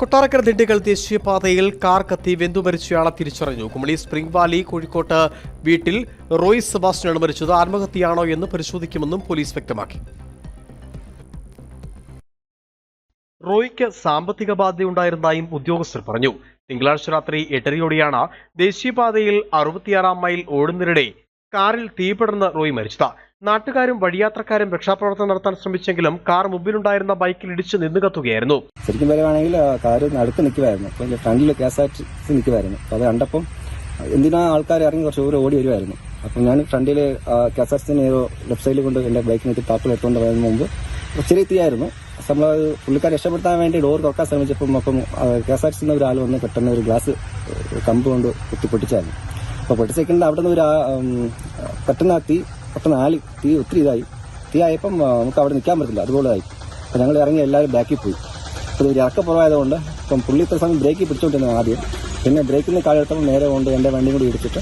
കൊട്ടാരക്കര ദിണ്ടിക്കൽ ദേശീയപാതയിൽ കാർ കത്തി വെന്തു മരിച്ചയാളെ തിരിച്ചറിഞ്ഞു. കുമളി സ്പ്രിംഗ് വാലി കോഴിക്കോട്ട് വീട്ടിൽ റോയ് സെബാസ്റ്റ്യനാണ് മരിച്ചത്. ആത്മഹത്യയാണോ എന്ന് പരിശോധിക്കുമെന്നും പോലീസ് വ്യക്തമാക്കി. റോയ്ക്ക് സാമ്പത്തിക ബാധ്യതയുണ്ടായിരുന്നതായും ഉദ്യോഗസ്ഥർ പറഞ്ഞു. തിങ്കളാഴ്ച രാത്രി എട്ടരയോടെയാണ് ദേശീയപാതയിൽ അറുപത്തിയാറാം മൈൽ ഓടുന്നതിനിടെ കാറിൽ തീപിടർന്ന് റോയ് മരിച്ചത്. നാട്ടുകാരും വഴിയാത്രക്കാരും രക്ഷാപ്രവർത്തനം നടത്താൻ ശ്രമിച്ചെങ്കിലും കാർ മുമ്പിലുണ്ടായിരുന്ന ബൈക്കിൽ ഇടിച്ച് നിന്ന് കത്തുകയായിരുന്നു. ശരിക്കും പറയുവാണെങ്കിൽ കാർ അടുത്ത് നിൽക്കുമായിരുന്നു ഫ്രണ്ടിൽ K S R T C നിൽക്കുമായിരുന്നു അത് കണ്ടപ്പം എന്തിനാ ആൾക്കാർ ഇറങ്ങി കുറച്ച് ദൂരം ഓടി വരുമായിരുന്നു അപ്പം ഞാൻ ഫ്രണ്ടിൽ K S R T left സൈഡിൽ കൊണ്ട് എന്റെ ബൈക്കിന് താപ്പിൽ എത്തുകൊണ്ട് വരുന്ന മുമ്പ് ചെറിയ തീയായിരുന്നു. നമ്മൾ പുള്ളിക്കാർ രക്ഷപ്പെടുത്താൻ വേണ്ടി ഡോർ തുറക്കാൻ ശ്രമിച്ചപ്പം അപ്പം കെ എസ് ആർ ടി ഒരാൾ വന്ന് പെട്ടെന്ന് ഒരു ഗ്ലാസ് കമ്പ് കൊണ്ട് കുത്തി പൊട്ടിച്ചായിരുന്നു. അപ്പോൾ സെക്കൻഡ് അവിടെ നിന്ന് ഒരു പെട്ടെന്ന് തീ പെട്ടെന്ന് ആളി തീ ഒത്തിരി ഇതായി. തീ ആയപ്പം നമുക്ക് അവിടെ നിൽക്കാൻ പറ്റില്ല അതുപോലെ ആയി. അപ്പോൾ ഞങ്ങൾ ഇറങ്ങി എല്ലാവരും ബാക്കിൽ പോയി. അപ്പോൾ ഒരു ഇറക്കപ്പുറമായതുകൊണ്ട് ഇപ്പം പുള്ളി ഇത്ര സമയം ബ്രേക്കിൽ പിടിച്ചോണ്ടിരുന്നു ആദ്യം. പിന്നെ ബ്രേക്കിൽ നിന്ന് കാലെടുത്തപ്പോൾ നേരെ കൊണ്ട് എന്റെ വണ്ടി കൂടി ഇടിച്ചിട്ട്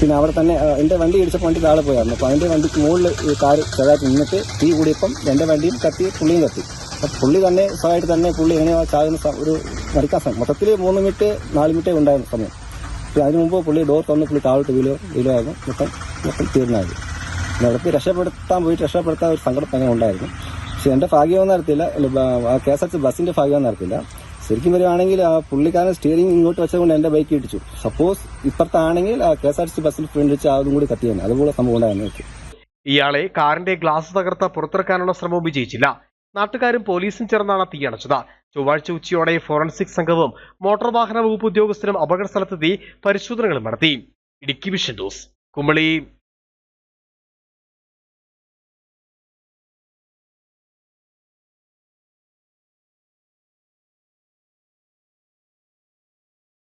പിന്നെ അവിടെ തന്നെ എന്റെ വണ്ടി ഇടിച്ചപ്പോൾ വണ്ടി താഴെ പോയായിരുന്നു. അപ്പോൾ അതിന്റെ വണ്ടിക്ക് മുകളിൽ കാർ ചെറുതായിട്ട് നിന്നിട്ട് തീ കൂടിയപ്പം എന്റെ വണ്ടിയും കത്തി പുള്ളിയും കത്തി. അപ്പം പുള്ളി തന്നെ സ്വയമായിട്ട് തന്നെ പുള്ളി എങ്ങനെയോ ചാകുന്ന ഒരു മരിക്കാൻ സമയം. മൊത്തത്തിൽ മൂന്ന് മിനിറ്റ് നാല് മിനിറ്റേ ഉണ്ടായിരുന്ന സമയം. അതിന് മുമ്പ് പുള്ളി ഡോർ തന്നെ പുള്ളി താഴോട്ട് വീലോ വീലോ ആയിരുന്നു മൊത്തം മൊത്തം തീർന്നായിരുന്നു. അവിടേക്ക് രക്ഷപ്പെടുത്താൻ പോയിട്ട് രക്ഷപ്പെടുത്താൻ ഒരു സങ്കടം അങ്ങനെ ഉണ്ടായിരുന്നു. പക്ഷെ എന്റെ ഭാഗ്യമൊന്നും നടത്തില്ല കെ എസ് ആർ ടി ബസ്സിന്റെ ഭാഗ്യമൊന്നും നടത്തില്ല ശരിക്കും വരുവാണെങ്കിൽ ആ പുള്ളിക്കാരൻ സ്റ്റിയറിംഗ് ഇങ്ങോട്ട് വെച്ചതുകൊണ്ട് എന്റെ ബൈക്ക് ഇടിച്ചു. സപ്പോസ് ഇപ്പുറത്താണെങ്കിൽ ആ കെ എസ് ആർ ടി ബസ്സിൽ ഫ്രണ്ട് വെച്ച് അതും കൂടി കത്തി തന്നെ. അതുപോലെ സംഭവം ഉണ്ടായിരുന്നു എനിക്ക് ഇയാളെ കാറിന്റെ ഗ്ലാസ് തകർത്ത പുറത്തിറക്കാനുള്ള ശ്രമവും വിജയിച്ചില്ല. നാട്ടുകാരും പോലീസും ചേർന്നാണ് തീയണച്ചത് ചൊവ്വാഴ്ച ഉച്ചയോടെ ഫോറൻസിക് സംഘവും മോട്ടോർ വാഹന വകുപ്പ് ഉദ്യോഗസ്ഥരും അപകട സ്ഥലത്തെത്തി പരിശോധനകൾ നടത്തി. Idukki vision news. കുമളി.